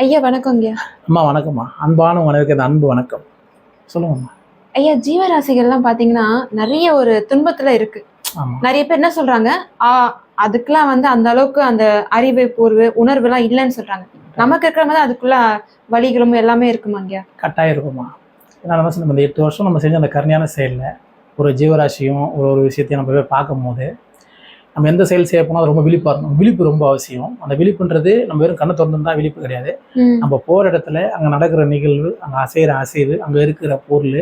ஐயா வணக்கம் ஐயா. அம்மா வணக்கம்மா. அன்பான உனக்கு அந்த அன்பு வணக்கம். சொல்லுங்கம்மா. ஐயா ஜீவராசிகள்லாம் பாத்தீங்கன்னா நிறைய ஒரு துன்பத்துல இருக்கு. நிறைய பேர் என்ன சொல்றாங்க? ஆ அதுக்கெல்லாம் வந்து அந்த அளவுக்கு அந்த அறிவு பூர்வு உணர்வு எல்லாம் இல்லைன்னு சொல்றாங்க. நமக்கு இருக்கிற மாதிரி அதுக்குள்ள வழிகளும் எல்லாமே இருக்குமா ஐயா? கட்டாயம் இருக்குமா ஏன்னா நம்ம நம்ம எட்டு வருஷம் நம்ம செஞ்ச அந்த கருணையான செயலில் ஒரு ஜீவராசியும் ஒரு ஒரு விஷயத்தையும் நம்ம போய் பார்க்கும்போது நம்ம எந்த செயல் செய்ய போனால் ரொம்ப விழிப்பாக இருக்கணும். விழிப்பு ரொம்ப அவசியம். அந்த விழிப்புன்றது நம்ம வெறும் கண்ணை திறந்துருந்தா விழிப்பு கிடையாது. நம்ம போகிற இடத்துல அங்கே நடக்கிற நிகழ்வு அங்கே அசைகிற அசைவு அங்கே இருக்கிற பொருள்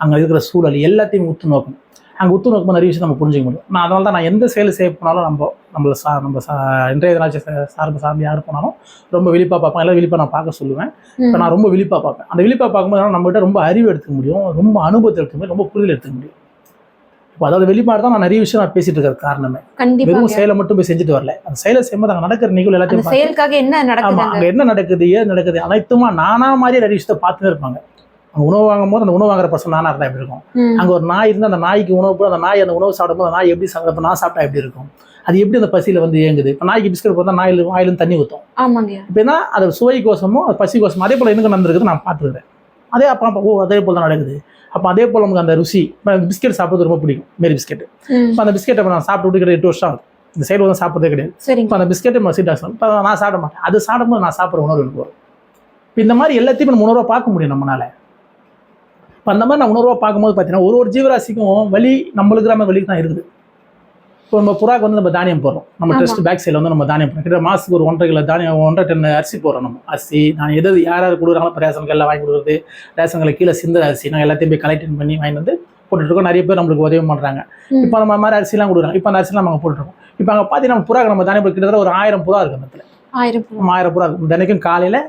அங்கே இருக்கிற சூழல் எல்லாத்தையும் உத்து நோக்கணும். அங்கே உத்து நோக்கும்போது நிறைய விஷயம் நம்ம புரிஞ்சுக்க முடியும். நான் அதனால தான் நான் எந்த செயல் செய்ய போனாலும் நம்ம நம்மள சா நம்ம சா இன்றைய தினாட்சி சார்பு சார்ந்து யார் போனாலும் ரொம்ப விழிப்பாக பார்ப்பேன் எல்லாம் விழிப்பாக நான் பார்க்க சொல்லுவேன். இப்போ. நான் ரொம்ப விழிப்பாக பார்ப்பேன். அந்த விழிப்பாக பார்க்கும்போது நம்மகிட்ட ரொம்ப அறிவு எடுத்துக்க முடியும். ரொம்ப அனுபவத்தை எடுத்துக்க முடியும். ரொம்ப புரிதல் எடுத்துக்க முடியும். அதாவது வெளிப்பாடு தான் நான் நிறைய விஷயம் நான் பேசிட்டு இருக்கிற காரணமே. வெறும். செயலை மட்டும் போய் செஞ்சுட்டு வரல. அந்த செயலை செய்யும்போது அங்கே நடக்கிற நிகழ்வு எல்லாத்தையும் செயலுக்காக என்ன நடக்குது அங்க? என்ன நடக்குது ஏது நடக்குது அனைத்துமா நானா மாதிரி நிறைய விஷயத்த பார்த்துட்டே இருப்பாங்க. அங்க உணவு வாங்கும் போது அந்த உணவு வாங்குற பர்சன் நானா இருந்தா எப்படி இருக்கும்? அங்க ஒரு நாய் இருந்தா அந்த நாய்க்கு உணவு போது அந்த நாய் அந்த உணவு சாப்பிடும்போது அந்த நாய் எப்படி சாப்பிட நான் சாப்பிட்டா எப்படி இருக்கும்? அது எப்படி அந்த பசியில வந்து இயங்குது? இப்போ நாய்க்கு பிஸ்கட் போட்டா நாயில் வாயிலும் தண்ணி ஊற்றும் ஆமாங்க ஐயா. இப்போ என்ன? அது சுவை கோசமோ அது பசி கோசமோ அதே போல எனக்கு நடந்திருக்குது நான் பார்த்துருக்கேன் அதே அப்போ அப்போ ஓ அதே போல தான் நடக்குது. அப்போ அதே போல நமக்கு அந்த ருசி இப்போ பிஸ்கெட் சாப்பிட்றது ரொம்ப பிடிக்கும் மேரி பிஸ்கெட் இப்போ அந்த பிஸ்கெட்டை நான் சாப்பிட்டு கிட்ட எட்டு வருஷம் ஆகுது. இந்த சைடு வந்து சாப்பிட்றதே கிடையாது. இப்போ அந்த பிஸ்கெட்டு மசீட் ஆசனம் இப்போ நான் சாப்பிட மாட்டேன். அது சாப்பிடும்போது நான் சாப்பிட்ற உணர்வு எனக்கு வரும். இப்போ இந்த மாதிரி எல்லாத்தையும் நம்ம உணர்வாக பார்க்க முடியும் நம்மளால. இப்போ அந்த மாதிரி நான் உணர்வாக பார்க்கும்போது பார்த்தீங்கன்னா ஒரு ஒரு ஜீவராசிக்கும் வலி நம்மளுக்கு மாதிரி வலி தான் இருக்குது. இப்போ நம்ம புறாக்கு வந்து நம்ம தானியம் போடுறோம். நம்ம. டெஸ்ட் பேக் சைடில் வந்து நம்ம தானியம் போடுறோம். கிட்ட மாதத்துக்கு ஒரு ஒன்றரை கிலோ தானியம் ஒன்றரை டன் அரிசி போடுறோம் நம்ம. அரிசி நான் எது யார் யார் கொடுக்குறாங்களோ இப்போ ரேஷன் எல்லாம் வாங்கி கொடுக்குறது ரேஷன்களை கீழே சிந்துற அரிசி நாங்கள் எல்லாத்தையும் போய் கலெக்ட் பண்ணி வாங்கிட்டு வந்து போட்டுட்ருக்கோம் நிறைய பேர் நம்மளுக்கு உதவி பண்ணுறாங்க. இப்போ நம்ம மாதிரி அரிசிலாம் கொடுக்குறாங்க. இப்போ அந்த அரிசிலாம் நம்ம போட்டுருக்கோம். இப்போ அங்கே பார்த்தீங்கன்னா நம்ம புறாக்கு நம்ம தானியம் கிட்டத்தட்ட ஒரு ஆயிரம் புறா இருக்குது அந்த இடத்துல. ஆயிரம் புறா. இருக்கும் தினைக்கும் காலையில்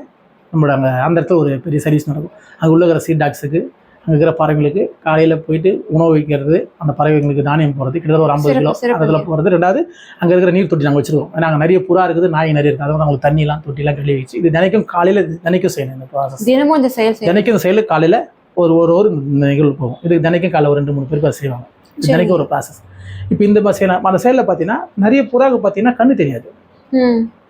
நம்மளோட அங்கே அந்த இடத்துல ஒரு பெரிய சர்வீஸ் நடக்கும். அங்கே உள்ள இருக்கிற சீட் டாக்ஸுக்கு இருக்கிற பறவைகளுக்கு காலையில் போயிட்டு உணவு வைக்கிறது அந்த பறவைகளுக்கு தானியம் போகிறது கிட்டத்தட்ட ஒரு ஐம்பது கிலோ. அதில் போகிறது ரெண்டாவது அங்கே இருக்கிற நீர் தொட்டி நாங்கள் வச்சிருக்கோம். அங்கே நிறைய புறா இருக்குது நாய் நிறைய இருக்குது. அதனால அவங்களுக்கு தண்ணிலாம் தொட்டிலாம் கழுவி வச்சு இது தினைக்கும் காலையில் தினைக்கும் செய்யணும் இந்த ப்ராசஸ் தினமும் இந்த செயல் தினைக்கும் இந்த செயலுக்கு காலையில் ஒரு ஒரு ஒரு நிகழ்வு போகும். இதுக்கு தினைக்கும் காலையில் ஒரு ரெண்டு மூணு பேருக்கு செய்வாங்க. இது. தினைக்கும் ஒரு ப்ராசஸ் இப்போ இந்த மாதிரி செய்யலாம். அந்த செயலில் பார்த்தீங்கன்னா நிறைய புறாவுக்கு பார்த்தீங்கன்னா கண்ணு தெரியாது.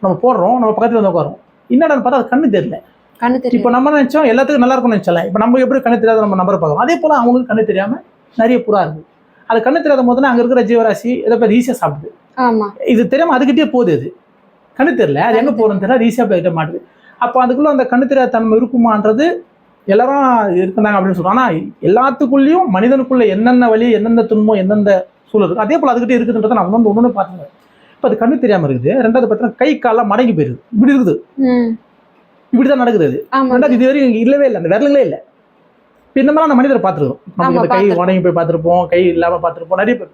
நம்ம போடுறோம் நம்ம பக்கத்தில் வந்து உட்காரோம் என்னடான்னு பார்த்தா அது கண்ணு தெரியல. கண்ணு இப்போ நம்ம நினைச்சோம் எல்லாத்துக்கும் நல்லா இருக்கும்னு நினைச்சல இப்போ நம்ம எப்படி கண்ணு தெரியாத நம்ம நம்பரை பார்க்கணும் அதே போல அவங்களுக்கு கண்ணு தெரியாம நிறைய புறா இருக்கு. அது கண்ணு தெரியாத போதுனா அங்க இருக்கிற ஜீவராசி எதை பேர் ஈஸியாக சாப்பிடுது. இது தெரியாம அதுக்கிட்டே போகுது அது. கண்ணு தெரியல. அது எங்க போறோம்னு தெரியல. ஈஸியாக போயிட்ட மாட்டுது. அப்போ அதுக்குள்ள அந்த கண்ணு தெரியாத தன்மை இருக்குமான்றது எல்லாரும் இருந்தாங்க அப்படின்னு சொல்றோம். ஆனா எல்லாத்துக்குள்ளேயும் மனிதனுக்குள்ள என்னென்ன வழி எந்தெந்த துன்பம் எந்தெந்த சூழல் இருக்கு அதே போல அதுக்கிட்டே இருக்குதுன்றதை நான் ஒன்று ஒன்று பார்த்துங்க இப்போ அது கண்ணு தெரியாம இருக்குது. ரெண்டாவது பார்த்தீங்கன்னா கை காலெல்லாம் மடங்கி போயிருது இப்படி இருக்குது. இப்படி தான் நடக்குது அது. ரெண்டாவது இது வரைக்கும் இல்லவே இல்லை. அந்த விரலுங்களே இல்லை. இப்போ இந்த மாதிரி நம்ம மனிதரை பார்த்துருக்கோம். நம்ம இந்த கை. உடங்கி போய் பார்த்துருப்போம் கை இல்லாம பார்த்துருப்போம் நிறைய பேர்.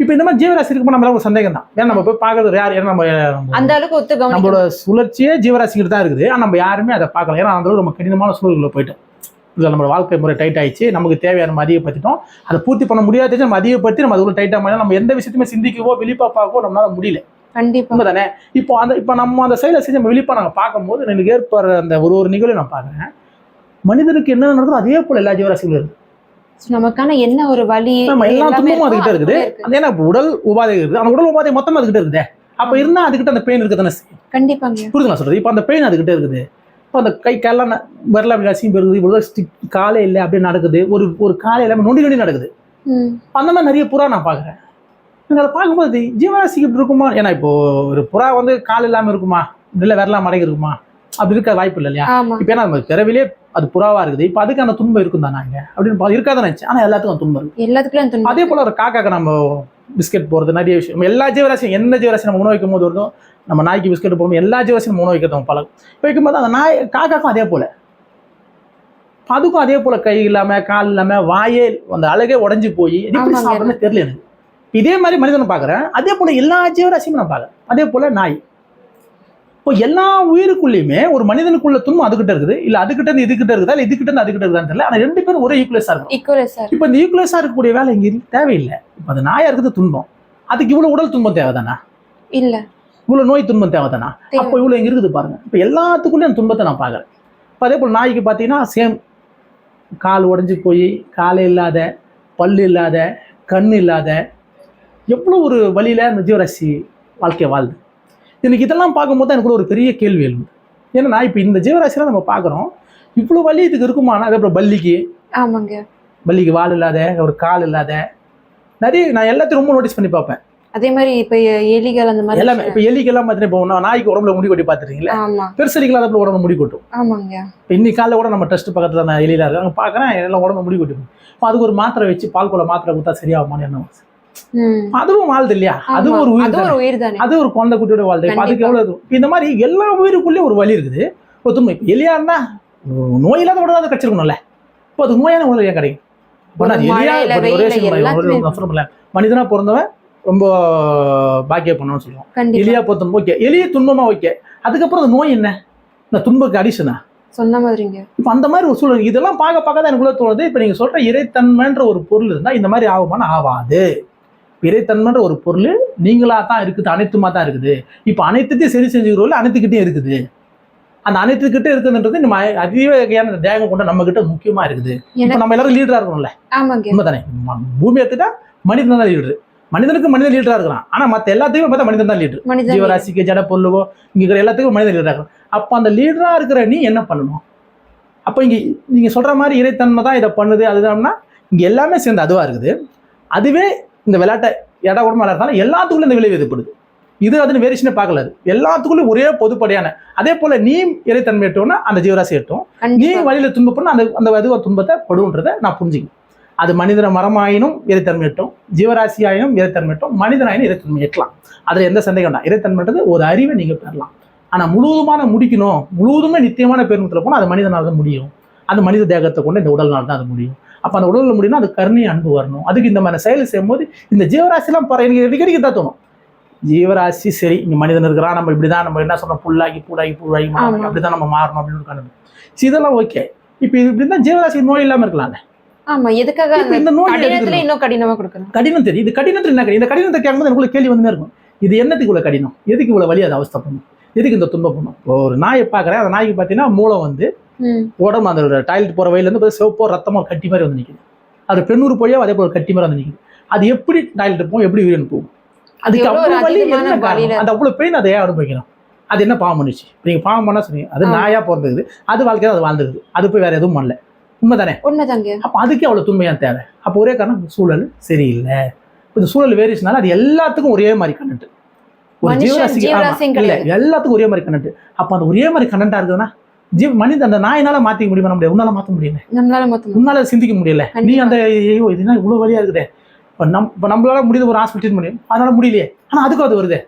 இப்போ இந்த மாதிரி ஜீவராசி இருக்கும்போது நம்மளால ஒரு சந்தேகம் தான். ஏன்னா நம்ம போய் பார்க்கறது யார் ஏன்னா நம்ம அந்த அளவுக்கு ஒத்து நம்மளோட சுழற்சியே ஜீவராசிக்கிட்டு தான் இருக்குது. ஆனால் நம்ம யாருமே அதை பார்க்கல. ஏன்னா அந்த அளவுக்கு நம்ம கடினமான சூழல்களை போயிட்டோம். இதில் நம்ம வாழ்க்கை முறை டைட் ஆயிடுச்சு. நமக்கு தேவையான நம்ம அதிகப்படுத்திட்டோம். அதை பூர்த்தி பண்ண முடியாத நம்ம அதிகப்படுத்தி நம்ம அதுக்குள்ள டைட்டாக நம்ம எந்த விஷயத்தையுமே சிந்திக்கவோ வெளிப்பா பார்க்கவோ நம்மளால முடியல. கண்டிப்பா. தானே இப்போ அந்த இப்போ நம்ம அந்த செயலை செஞ்சு நம்ம வெளிப்பா நாங்கள் பார்க்கும்போது எனக்கு ஏற்படுற அந்த ஒரு ஒரு நிகழ்வை நான் பார்க்குறேன். மனிதனுக்கு என்ன நடக்குதோ அதே போல எல்லா ஜீவராசிகளும் இருக்கு. So, நமக்கான என்ன ஒரு வழி? நம்ம எல்லா துன்பமும் அதுகிட்ட இருக்குது. அது ஏன்னா உடல் உபாதை இருக்குது. அந்த உடல் உபாதை மொத்தமா அதுகிட்ட இருக்குதே. அப்ப இருந்தா அதுகிட்ட அந்த பெயின் இருக்கு தானே கண்டிப்பாங்க. புரியுது நான் சொல்றது? இப்போ அந்த பெயின் அதுகிட்ட இருக்குது. இப்போ அந்த கை காலெல்லாம் விரல அப்படி அசிங்க போயிருக்குது இவ்வளோ ஸ்டிக் காலே இல்லை அப்படியே நடக்குது. ஒரு ஒரு காலை இல்லாமல் நொண்டி நொண்டி நடக்குது. அந்த மாதிரி நிறைய புறா நான் பார்க்குறேன். எனக்கு அதை பார்க்கும்போது ஜீவராசிக்கு இப்படி இருக்குமா? ஏன்னா இப்போ ஒரு புறா வந்து கால் இல்லாமல் இருக்குமா? இல்லை விரலாம் மடங்கி இருக்குமா? அப்படி இருக்க வாய்ப்பு இல்லை இல்லையா இப்போ ஏன்னா நம்ம பிறவிலே அது புறாவா இருக்குது. இப்போ அதுக்கான துன்பம் இருக்கும் தான் நாங்கள் அப்படின்னு இருக்காதான் நினச்சி ஆனால் எல்லாத்துக்கும் துன்பம் இருக்கு. எல்லாத்துக்குள்ள அந்த துன்பம் அதே போல ஒரு காக்காக்கு நம்ம பிஸ்கட் போகிறது நிறைய விஷயம். எல்லா ஜீவராசியும் எந்த ஜீவராசி நம்ம உணவு வைக்கும் போது வருதோ நம்ம நாய்க்கு பிஸ்கட் போடும்போது எல்லா ஜீவராசியும் நம்ம உணவு வைக்கிறோம் பழகும் வைக்கும்போது அந்த நாய் காக்காக்கும் அதே போல. அதுக்கும் அதே போல கை இல்லாம கால் இல்லாம வாயே அந்த அழகே உடைஞ்சு போய் எப்படி. சாப்பிடணும்னு தெரியல எனக்கு. இதே மாதிரி மனிதனை பார்க்குறேன். அதே போல எல்லா ஜீவராசியும் நான் பார்க்குறேன். அதே போல நாய். இப்போ எல்லா உயிருக்குள்ளேயுமே ஒரு மனிதனுக்குள்ள துன்பம் அதுகிட்ட இருக்குது. இல்ல அதுகிட்ட இருந்து இதுகிட்ட இருக்குதா? இல்ல இதுகிட்ட இருந்து அதுகிட்ட இருக்குதான்னு தெரியல. ஆனா ரெண்டு பேரும் ஒரே ஈக்குவலஸா இருக்கும் ஈக்குவல் சார் இப்போ இந்த ஈக்குவலஸாக இருக்கக்கூடிய வேலை இங்கே தேவையில்லை. இப்போ அது நாயா இருக்குது துன்பம். அதுக்கு இவ்வளோ உடல் துன்பம் தேவைதானா? இல்ல. இவ்வளோ நோய் துன்பம் தேவைதானா? தேவை. அப்போ இவ்வளோ இங்கே இருக்குது பாருங்க. இப்போ எல்லாத்துக்குள்ளேயும் துன்பத்தை நான் பார்க்குறேன். இப்போ அதே போல் நாய்க்கு பார்த்தீங்கன்னா சேம் கால் உடைஞ்சு போய் காலை இல்லாத பல்லு இல்லாத கண் இல்லாத எவ்வளோ ஒரு வழியில் அந்த ஜீவராசி வாழ்க்கையை வாழுது? எனக்கு இதெல்லாம் பார்க்கும்போது தான் எனக்கு ஒரு பெரிய கேள்வி எழுது ஏன்னா இப்போ இந்த ஜீவராசிலாம் நம்ம பார்க்குறோம். இவ்வளோ வலி இதுக்கு இருக்குமானா? அதே அப்புறம் பல்லிக்கு. ஆமாங்க. பல்லிக்கு வால் இல்லாத ஒரு கால் இல்லாத. நிறைய நான் எல்லாத்தையும் ரொம்ப நோட்டீஸ் பண்ணி பார்ப்பேன். அதே மாதிரி இப்ப எலிகள் அந்த மாதிரி எல்லாமே இப்போ எலிக்கெல்லாம் பார்த்தீங்கன்னா இப்போ நான் நாய்க்கு உடம்புல முடி கொட்டி பார்த்துருக்கீங்களா? பெருசலிக்கெல்லாம் அதில் உடம்புல முடி கொட்டும். ஆமாங்க. இப்போ இன்னைக்கு காலைல கூட நம்ம டெஸ்ட் பக்கத்தில் நான் எலியில் இருக்காங்க. பார்க்குறேன் எல்லாம் உடம்பு முடி கொட்டி இப்போ அதுக்கு ஒரு மாத்திரை வச்சு பால்குள்ள மாத்திரை கொடுத்தா சரியாகுமான்னு என்ன அதுவும் வாழ்து இல்லையா அது. ஒரு உயிர் அது ஒரு குழந்தை குட்டியோட இப்போ அதுக்கு கண்டிப்பா. எவ்வளோ இருக்கும் இந்த மாதிரி எல்லா உயிருக்குள்ளேயும் ஒரு வலி இருக்குது. தும்மை இப்போ எலியா இருந்தா நோய் இல்லாத உடனே அதை கச்சிருக்கணும்ல இப்போ அது நோயான உடனே ஏன் கிடைக்கும்? நான் நான். மனிதனா பிறந்தவன் ரொம்ப பாக்கிய பண்ணணும்னு சொல்லுவோம் எலியா பொறுத்தம் ஓகே. எலிய துன்பமா ஓகே. அதுக்கப்புறம் அந்த நோய் என்ன? இந்த துன்பக்கு அடிஷனா? சொன்ன மாதிரிங்க. இப்போ அந்த மாதிரி ஒரு சூழல். இதெல்லாம் பார்க்க பார்க்க தான் எனக்குள்ள தோணுது. இப்போ நீங்க சொல்ற இறைத்தன்மைன்ற ஒரு பொருள் இருந்தா இந்த மாதிரி ஆகுமான்னு ஆகாது இறைத்தன்மைன்ற ஒரு பொருள் நீங்களா தான் இருக்குது அனைத்துமா தான் இருக்குது. இப்போ அனைத்துத்தையும் சரி செஞ்சுக்கிறோம் அனைத்துக்கிட்டையும் இருக்குது. அந்த அனைத்துக்கிட்ட இருக்குதுன்றது நம்ம அதிக வகையான தேகம் கொண்ட நம்ம கிட்ட முக்கியமா இருக்குது. இப்போ நம்ம எல்லாரும் லீடரா இருக்கணும்ல? ஆமாங்க. உண்மைதானே? ம- பூமி எடுத்துட்டா மனிதன் தான் லீடர் மனிதனுக்கு மனிதன் லீடரா இருக்கிறான் ஆனா மத்த எல்லாத்தையும் பார்த்தா மனிதன் தான் லீடர் ஜீவராசிக்கு ஜட பொருளுக்கோ இங்க இருக்கிற எல்லாத்துக்கும் மனிதன் லீடரா இருக்கணும் அப்ப அந்த லீடரா இருக்கிற நீ என்ன பண்ணணும்? அப்ப இங்க நீங்க சொல்ற மாதிரி இறைத்தன்மை தான் இதை பண்ணுது அதுதான்னா இங்க எல்லாமே சேர்ந்து அதுவா இருக்குது. அதுவே இந்த விளையாட்டை இட உடம்பு விளையாடுறதால எல்லாத்துக்குள்ள இந்த விளைவு எதிர்ப்படுது இது அதுன்னு வேரியேஷனே பார்க்கல அது. எல்லாத்துக்குள்ளயும் ஒரே பொதுப்படையான. அதே போல நீ இறைத்தன்மை எட்டோம்னா அந்த ஜீவராசி எட்டும் நீ வழியில துன்பப்படும் அந்த அந்த அதுவா துன்பத்தை படுன்றதை நான் புரிஞ்சுக்கணும் அது மனிதன மரமாயினும் இறைத்தன்மை எட்டும் ஜீவராசி ஆயினும் இறைத்தன்மை எட்டும் மனிதனாயினும் இறைத்தன்மை எட்டலாம் அதுல எந்த சந்தேகம் வேண்டாம் இறைத்தன்மைன்றது ஒரு அறிவை நீங்க பெறலாம். ஆனா முழுவதுமான முடிக்கணும். முழுவதுமே நித்தியமான பெருமத்தில் போனால் அது மனிதனால் தான் முடியும். அந்த மனித தேகத்தை கொண்டு இந்த உடல்னால் தான் அது முடியும். அப்ப அந்த உடல்ல முடியும்னா அது கருணை அன்பு வரணும். அதுக்கு இந்த மாதிரி செயல் செய்யும்போது இந்த ஜீவராசிலாம் பாரு எனக்கு அடிக்கடிக்கு தான் தோணும். ஜீவராசி சரி இங்க மனிதன் இருக்கிறான் நம்ம இப்படிதான் நம்ம என்ன சொன்னோம்? புல்லாகி பூடாகி பூழாகி மாறணும். ஆமா. அப்படிதான் நம்ம மாறணும் அப்படின்னு கணக்கு சரி, இதெல்லாம் ஓகே. இப்போ இது இப்படி தான் ஜீவராசி நோய் இல்லாம இருக்கலாம்ல. ஆமா எதுக்காக இந்த நோய் இன்னும் கடினமா கொடுக்கணும்? கடினம் தெரியும். இது கடினத்தில் என்ன இந்த கடினத்தை கேட்கும்போது எனக்குள்ள கேள்வி வந்து இருக்கும். இது என்னத்துக்கு இவ்வளவு கடினம்? எதுக்கு இவ்வளவு வலி? அதை அவஸ்தைப்படணும் எதுக்கு இந்த துன்பம் பண்ணும் இப்போ ஒரு நாயை பார்க்குறேன். அந்த நாய்க்கு பார்த்தீங்கன்னா மூளை வந்து உடம்பு அந்த டாய்லெட் போகிற வழியிலேருந்து போய் சிவப்போ ரத்தமோ கட்டி மாதிரி வந்து நிற்குது அது பெண்ணூறு போயோ அதே போல கட்டி மாதிரி வந்து நிற்குது அது எப்படி டாய்லெட் போகும் எப்படி யூரியன் போகும்? அதுக்கு அவ்வளவு வலி என்ன காரணம்? அந்த அவ்வளவு பெயின் அதை ஏன் அனுபவிக்கணும். அது என்ன பாவம் பண்ணுச்சு? நீங்க பாவம் பண்ணா சொன்னீங்க. அது ஆமா. நாயா பிறந்தது அது வாழ்க்கையில அது வாழ்ந்துருது அது போய் வேற எதுவும் பண்ணல. உண்மைதானே? உண்மைதாங்க. அப்போ அதுக்கே அவ்வளவு துண்மையா தேவை. அப்போ ஒரே காரணம் சூழல் சரியில்லை. இந்த சூழல் வேரியேஷனால அது எல்லாத்துக்கும் ஒரே மாதிரி கண்டென்ட் ஒரு ஜீவராசிக்கு இல்ல. எல்லாத்துக்கும் ஒரே மாதிரி கண்டென்ட் அப்போ அந்த ஒரே மாதிரி கண்டென்ட்டா இருக்குதுன்னா ஜீவ மனித அந்த நாயினால மாத்திக்க முடியுமா முடியாது உன்னால மாத்த முடியல நம்மளால மொத்தம் உன்னால சிந்திக்க முடியல. நீ. அந்த ஐயோ இதுனா இவ்வளவு வழியா இருக்குதே. நம் இப்போ நம்மளால முடியுது ஒரு ஹாஸ்பிட்டல் முடியும். அதனால முடியலையே. ஆனா அதுக்கும் அது வருதே.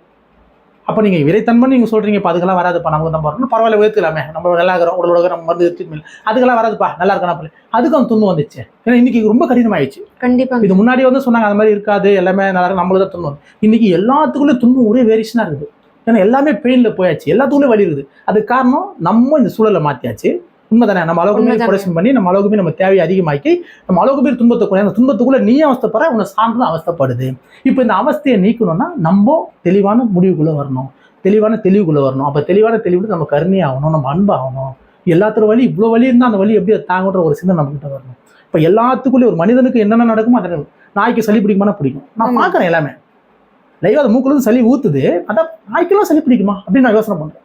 அப்போ நீங்க விரைத்தன்மை நீங்க சொல்றீங்க இப்போ அதுக்கெல்லாம் வராதுப்பா. நமக்கு தான் வரணும். பரவாயில்ல உயர்த்துக்கலாமே நம்ம நல்லா இருக்கிறோம் உடல் உலகம் நம்ம மருந்து ட்ரீட்மெண்ட் அதுக்கெல்லாம் வராதுப்பா. நல்லா இருக்கணும் அப்படி அதுக்கும் துன்பம் வந்துச்சு. ஏன்னா இன்னைக்கு ரொம்ப கடினமாயிடுச்சு. கண்டிப்பாங்க இது முன்னாடி வந்து சொன்னாங்க அந்த மாதிரி இருக்காது. எல்லாமே நல்லா இருக்கும் நம்மளுக்கு தான் துன்பம். இன்னைக்கு எல்லாத்துக்குள்ளே துன்பம் ஒரே வேரியேஷனாக இருக்குது. ஏன்னா எல்லாமே பெயினில் போயாச்சு. எல்லாத்துக்குள்ளே வலி இருக்குது. அதுக்கு காரணம் நம்ம இந்த சூழலை மாற்றியாச்சு உண்மைதானே? நம்ம அளவுக்கு உண்மைதாங்க. புரட்சி பண்ணி நம்ம அளவுக்கு நம்ம தேவையை அதிகமாக்கி நம்ம அளவுக்கு மீறி துன்பத்தை கொண்டு அந்த துன்பத்துக்குள்ள நீயும் அவஸ்தைப்படுற உன்னை சார்ந்தும் அவஸ்தைப்படுது. இப்போ இந்த அவஸ்தையை நீக்கணும்னா நம்ம தெளிவான முடிவுக்குள்ளே வரணும். தெளிவான தெளிவுக்குள்ளே வரணும். அப்போ தெளிவான தெளிவு நம்ம கருணையாகணும் நம்ம அன்பாகணும். எல்லாத்தோட வழி இவ்வளோ வழி இருந்தால் அந்த வழி எப்படி அதை தாங்குன்ற ஒரு சின்ன நம்மகிட்ட வரணும். இப்போ எல்லாத்துக்குள்ளேயும் ஒரு மனிதனுக்கு என்னென்ன நடக்குமோ அதை நாய்க்கு சளி பிடிக்குமானா பிடிக்கும். நான். பார்க்குறேன் எல்லாமே. லைவ் அது மூக்குல இருந்து சளி ஊத்துது. அதான் நாய்க்கெல்லாம் சளி பிடிக்குமா? அப்படின்னு நான் யோசனை பண்றேன்.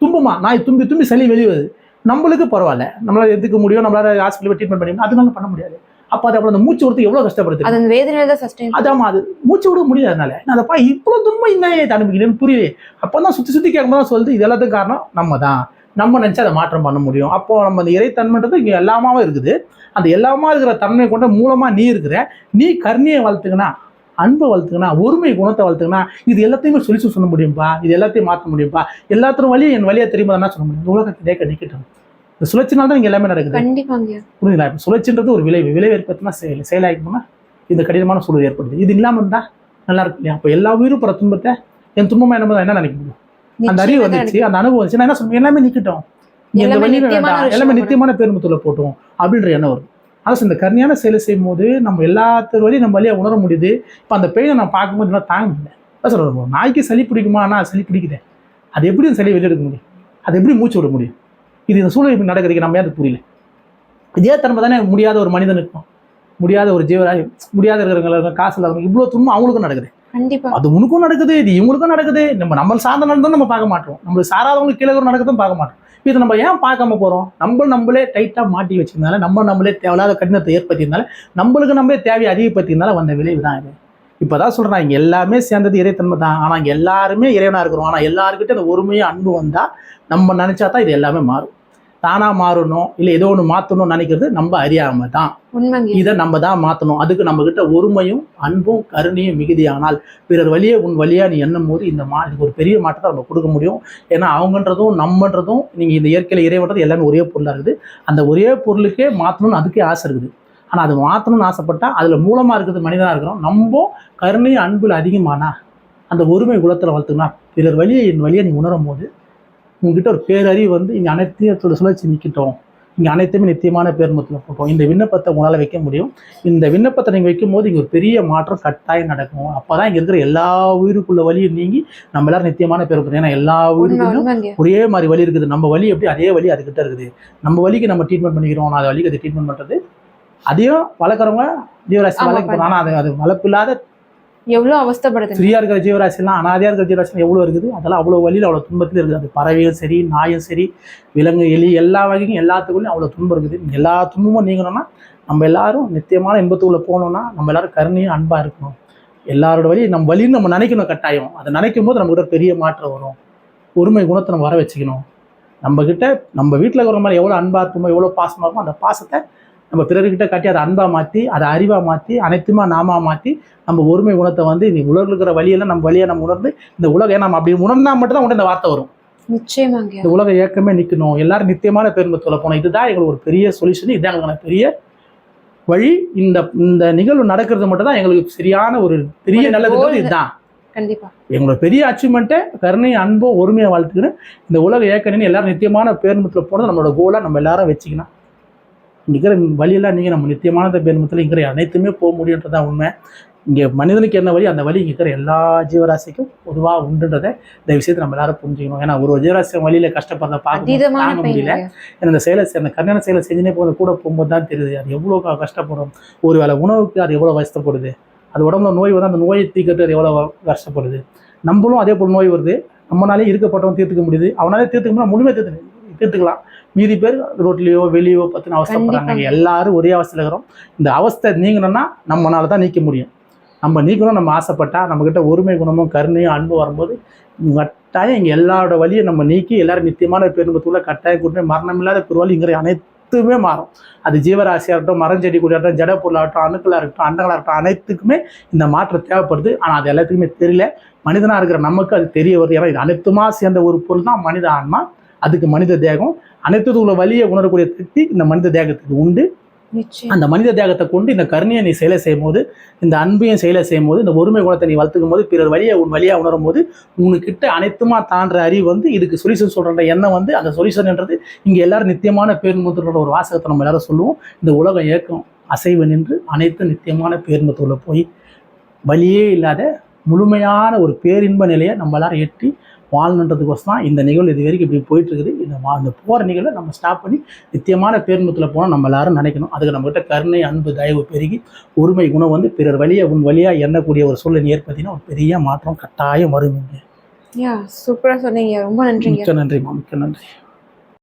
தும்புமா? நாய் தும்பி தும்பி சளி வெளியே வருது நம்மளுக்கு பரவாயில்ல. நம்மளால எடுத்துக்க முடியும்? நம்மளால ஹாஸ்பிட்டல் ட்ரீட்மெண்ட் பண்ணி அதனால பண்ண முடியாது. அப்போ அது அப்புறம் அந்த மூச்சு விடுறதுக்கு எவ்வளவு கஷ்டப்படுது அது வேதனையில தான் சஸ்டைன் அதாம்மா அது மூச்சு விட முடியாது அதனால. நான் அதப்பா இவ்வளவு துன்பம் என்ன அனுப்பிக்கிறேன்னு புரியலையே. அப்போ தான் சுற்றி சுற்றி கேட்கும்போது தான் சொல்லுது இது எல்லாத்துக்கும் காரணம் நம்ம தான் நம்ம நினச்சா அதை மாற்றம் பண்ண முடியும். அப்போ நம்ம அந்த இறைத்தன்மைன்றது இங்கே எல்லாமாவும் இருக்குது. அந்த எல்லாமா இருக்கிற தன்மை கொண்ட மூலமா நீ இருக்கிற நீ கருணையை வளர்த்துக்கினா அன்பை வளர்த்துக்கினா ஒருமை குணத்தை வளர்த்துக்கினா இது எல்லாத்தையுமே சொல்லி சொல்ல முடியும்பா? இது எல்லாத்தையும் மாற்ற முடியும்பா? எல்லாத்திலும் வழியும் என் வழியா தெரியுமா என்ன சொல்ல முடியும். இந்த உலகத்தை தேக்க நிக்கட்டும். இந்த சுழற்சினால தான் இங்கே எல்லாமே நடக்குது. கண்டிப்பாங்க. புரியுதுங்களா? இப்போ சுழற்சின்றது ஒரு விளைவு. விளைவு ஏற்படுத்தினா செயல். செயலாகிக்கணும்னா இந்த கடினமான சூழல் ஏற்படுது. இது இல்லாமல் இருந்தா நல்லா இருக்கு இல்லையா? அப்போ எல்லா உயிரும் போகிற துன்பத்தை என் துன்பமா என்ன என்ன நினைக்க முடியும்? அந்த அறிவு வந்துச்சு அந்த அனுபவம் வந்துச்சு நான் என்ன சொல்றேன் எல்லாமே நிக்கட்டும். எந்த எல்லாமே. நித்தியமான பேருமத்துல போட்டோம் அப்படின்ற எண்ணம் வரும். அதான் இந்த கருணையான செயலை செய்யும் போது நம்ம எல்லாத்தர் வழியும் நம்ம வழியா உணர முடியுது. இப்போ அந்த பெயினை நான் பார்க்கும்போது என்னால் தாங்க முடியல. அதான் சொல்றேன் நாய்க்கு சளி பிடிக்குமா? ஆனால் சளி பிடிக்குதே அது எப்படி அந்த சளி வெளியெடுக்க முடியும்? அது எப்படி மூச்சு விட முடியும்? இது இந்த சூழல் இப்படி நடக்கிறதுக்கு நம்ம அது புரியல? இதே தன்மை தானே முடியாத ஒரு மனிதனுக்கும் முடியாத ஒரு ஜீவராசி முடியாத இருக்கிறவங்க காசு இல்லாதவங்க இவ்வளோ துன்பம் அவங்களுக்கும் நடக்குது. அது உனக்கும் நடக்குது இது இவங்களுக்கும் நடக்குது. நம்ம நம்ம சார்ந்த நடந்தும் நம்ம பார்க்க மாட்டோம். நம்மளுக்கு சாராதவங்களுக்கு கீழே இருக்கிற நடக்கிறதும் பார்க்க மாட்டோம். இதை நம்ம ஏன் பார்க்காம போகிறோம் நம்ம நம்மளே டைட்டாக மாட்டி வச்சிருந்தால நம்ம நம்மளே தேவையில்லாத கடினத்தை ஏற்படுத்தியிருந்தால நம்மளுக்கு நம்மளே தேவையை அதிகப்படுத்தியிருந்தால வந்த விளைவு தான் இது. இப்போதான் சொல்கிறேன் இங்கே எல்லாமே சேர்ந்தது இறைத்தன்மை தான். ஆனால் இங்கே எல்லாருமே இறைவனாக இருக்கிறோம். ஆனால் எல்லாருக்கிட்ட அந்த ஒருமையாக அன்பு வந்தால் நம்ம நினச்சா தான் இது எல்லாமே மாறும். தானா மாறணும் இல்லை ஏதோ ஒன்று மாற்றணும்னு நினைக்கிறது நம்ம அறியாம தான். இதை நம்ம தான் மாற்றணும் அதுக்கு நம்ம கிட்ட ஒருமையும் அன்பும் கருணையும் மிகுதியானால் பிறர் வழியே உன் வழியா நீ எண்ணும் போது இந்த மா இதுக்கு ஒரு பெரிய மாற்றத்தை நம்ம கொடுக்க முடியும். ஏன்னா அவங்கன்றதும் நம்மன்றதும் நீங்க இந்த இயற்கையில இறைவன்றது எல்லாமே ஒரே பொருளா இருக்குது. அந்த ஒரே பொருளுக்கே மாற்றணும்னு அதுக்கே ஆசை இருக்குது. ஆனா அது மாற்றணும்னு ஆசைப்பட்டா அதுல மூலமா இருக்கிறது மனிதனா இருக்கிறோம். நம்ம கருணையும் அன்புல அதிகமானா அந்த ஒருமை குலத்துல வளர்த்துனா பிறர் வழியை என் வழியை நீ உணரும் போது உங்ககிட்ட ஒரு பேரறிவு வந்து இங்க அனைத்தையும் சுழ- சுழற்சி நிற்கட்டும் இங்க அனைத்துமே நித்தியமான பேர்மத்தில் போட்டோம். இந்த விண்ணப்பத்தை உங்களால வைக்க முடியும். இந்த விண்ணப்பத்தை நீங்க வைக்கும் போது இங்க ஒரு பெரிய மாற்றம் கட்டாயம் நடக்கும். அப்பதான் இங்க இருக்கிற எல்லா உயிருக்குள்ள வழியும் நீங்கி நம்ம எல்லாரும் நித்தியமான பேர் ஏன்னா எல்லா உயிருக்கும் ஒரே மாதிரி வலி இருக்குது. நம்ம வலி எப்படி அதே வலி அதுக்கிட்ட இருக்குது. நம்ம வலிக்கு நம்ம ட்ரீட்மெண்ட் பண்ணிக்கிறோம். நான் அது வலிக்கு அது ட்ரீட்மெண்ட் பண்றது. அதையும் வளர்க்குறவங்க ஜீவராசி வளர்க்க போறோம் ஆனா அது அது வளர்ப்பில்லாத எவ்வளோ அவஸ்தப்படுது ஃப்ரீயா இருக்கிற ஜீவராசிலாம் அனாதையா இருக்கிற ஜீவராசிலாம் எவ்வளோ இருக்குது? அதெல்லாம் அவ்வளோ வழியில் அவ்வளோ துன்பத்தில் இருக்குது. அது பறவையும் சரி நாயும் சரி விலங்கு எலி எல்லா வகையும் எல்லாத்துக்குள்ளேயும் அவ்வளோ துன்பம் இருக்குது. எல்லா துன்பமும் நீங்கணும்னா நம்ம எல்லாரும் நித்தியமான இன்பத்துக்குள்ளே போகணும்னா நம்ம எல்லாரும் கருணையும் அன்பாக இருக்கணும். எல்லாரோட வழி நம்ம வழின்னு நம்ம நினைக்கணும் கட்டாயம். அதை நினைக்கும் போது நம்மகிட்ட பெரிய மாற்றம் வரும். ஒருமை குணத்தை நம்ம வர வச்சுக்கணும். நம்மக்கிட்ட நம்ம வீட்டில் இருக்கிற மாதிரி எவ்வளோ அன்பாக இருக்குமோ எவ்வளோ பாசமாக இருக்குமோ அந்த பாசத்தை நம்ம பிறர்கிட்ட காட்டி அதை அன்பா மாற்றி அதை அறிவா மாற்றி அனைத்துமா நாமா மாற்றி நம்ம ஒருமை குணத்தை வந்து இந்த உலகில் இருக்கிற வழியெல்லாம் நம்ம வழியை நம்ம உணர்ந்து இந்த உலகம் நம்ம அப்படி உணர்ந்தா மட்டும் தான் இந்த வார்த்தை வரும். நிச்சயமாங்க. இந்த உலக இயக்கமே நிற்கணும் எல்லாரும் நித்தியமான பெருமத்துல போனோம். இதுதான் எங்களுக்கு ஒரு பெரிய சொல்யூஷன் இதுதான் எங்களுக்கான பெரிய வழி. இந்த இந்த நிகழ்வு நடக்கிறது மட்டும் தான் எங்களுக்கு சரியான ஒரு பெரிய நல்லது. இதுதான். கண்டிப்பா. எங்களோட பெரிய அச்சீவ்மெண்ட்டே கருணை அன்போ ஒருமையை வாழ்த்துக்கின்னு இந்த உலக இயக்கணின்னு எல்லாரும் நித்தியமான பேருமத்தில் போனது நம்மளோட கோலாக நம்ம எல்லாரும் வச்சுக்கணும். இருக்கிற வழியெல்லாம் நீங்கள் நம்ம நித்தியமான பேருமத்தில் இருக்கிற அனைத்துமே போக முடியுன்றதான் உண்மை. இங்கே மனிதனுக்கு என்ன வழி? அந்த வழி இங்கே இருக்கிற எல்லா ஜீவராசிக்கும் பொதுவாக உண்டுன்றதை இந்த விஷயத்தை நம்ம எல்லாரும் புரிஞ்சுக்கணும். ஏன்னா ஒரு ஜீவராசி வழியில கஷ்டப்படுறத பார்க்க தாங்க முடியல. ஏன்னா இந்த செயலை அந்த கல்யாண செயலை செஞ்சுனே போகிற கூட போகும்போது தான் தெரியுது அது எவ்வளோ க- கஷ்டப்படும். ஒரு வேளை உணவுக்கு அது எவ்வளோ கஷ்டப்படுது அது உடம்புல நோய் வந்து அந்த நோயை தீர்க்கறது அது எவ்வளோ கஷ்டப்படுது? நம்மளும் அதே போல் நோய் வருது. நம்மளாலே இருக்கப்பட்டவன் தீர்த்துக்க முடியுது. அவனாலே தீர்த்துக்க முடியும் முழுமையாக தீர்த்து தீர்த்துக்கலாம் மீதி பேர் ரோட்லேயோ வெளியோ பற்றின அவஸ்தைப்படுறாங்க கண்டிப்பா. எல்லாரும் ஒரே அவஸ்தையில் இருக்கிறோம். இந்த அவஸ்தை நீங்கணும்னா நம்மளால தான் நீக்க முடியும். நம்ம நீக்கணும் நம்ம ஆசைப்பட்டா நம்மக்கிட்ட ஒருமை குணமும் கருணையும் அன்பு வரும்போது கட்டாயம் இங்கே எல்லாரோட வழியை நம்ம நீக்கி எல்லாரும் நித்தியமான பெரும்பத்துக்குள்ள கட்டாயம் கூட்டமே மரணம் இல்லாத பெருவாளிங்கிற அனைத்துமே மாறும். அது ஜீவராசியாக இருக்கட்டும் மரஞ்செடி கூடியாகட்டும் ஜட பொருளாகட்டும் அணுக்களாக இருக்கட்டும் அண்டங்களாக இருக்கட்டும் அனைத்துக்குமே இந்த மாற்றம் தேவைப்படுது. ஆனால் அது எல்லாத்துக்குமே தெரியல. மனிதனாக இருக்கிற நமக்கு அது தெரிய வருது. ஏன்னா இது அனைத்துமா சேர்ந்த ஒரு பொருள் தான். மனித ஆன்மா. அதுக்கு மனித தேகம் அனைத்துக்குள்ள வழியை உணரக்கூடிய சக்தி இந்த மனித தேகத்துக்கு உண்டு. அந்த மனித தியாகத்தை கொண்டு இந்த கருணையை நீ செயலை செய்யும் போது இந்த அன்பையும் செயலை செய்யும் போது இந்த ஒருமை குணத்தை நீ வளர்த்துக்கும் போது பிறர் வழியை உன் வழியா உணரும் போது உனக்கிட்ட அனைத்துமா தான்ற அறிவு வந்து இதுக்கு சொல்யூஷன் சொல்ற எண்ணம் வந்து அந்த சொல்யூஷன்ன்றது இங்க எல்லாரும் நித்தியமான பேருமுத்துன்ற ஒரு வாசகத்தை நம்ம எல்லாரும் சொல்லுவோம். இந்த உலகம் இயக்கம் அசைவு நின்று அனைத்து நித்தியமான பேருமுத்துள்ள போய் வழியே இல்லாத முழுமையான ஒரு பேரின்ப நிலையை நம்ம எல்லாரும் எட்டி வாழணுன்றதுக்கோசம் தான் இந்த நிகழ்வு இது வரைக்கும் இப்படி போயிட்டு இருக்குது இந்த வா- இந்த போகிற நிகழ்வை நம்ம ஸ்டாப் பண்ணி நித்தியமான பேருந்தத்தில் போனால் நம்ம எல்லாரும் நினைக்கணும். அதுக்கு நம்மகிட்ட கருணை அன்பு தயவு பெருகி ஒருமை குணம் வந்து பிறர் வழியை உன் வழியா எண்ணக்கூடிய ஒரு சூழ்நிலை ஏற்படுத்தினா ஒரு பெரிய மாற்றம் கட்டாயம் வருவீங்க யா சூப்பரா சொன்னீங்க. ரொம்ப நன்றிங்க. மிக்க நன்றிம்மா மிக்க நன்றி.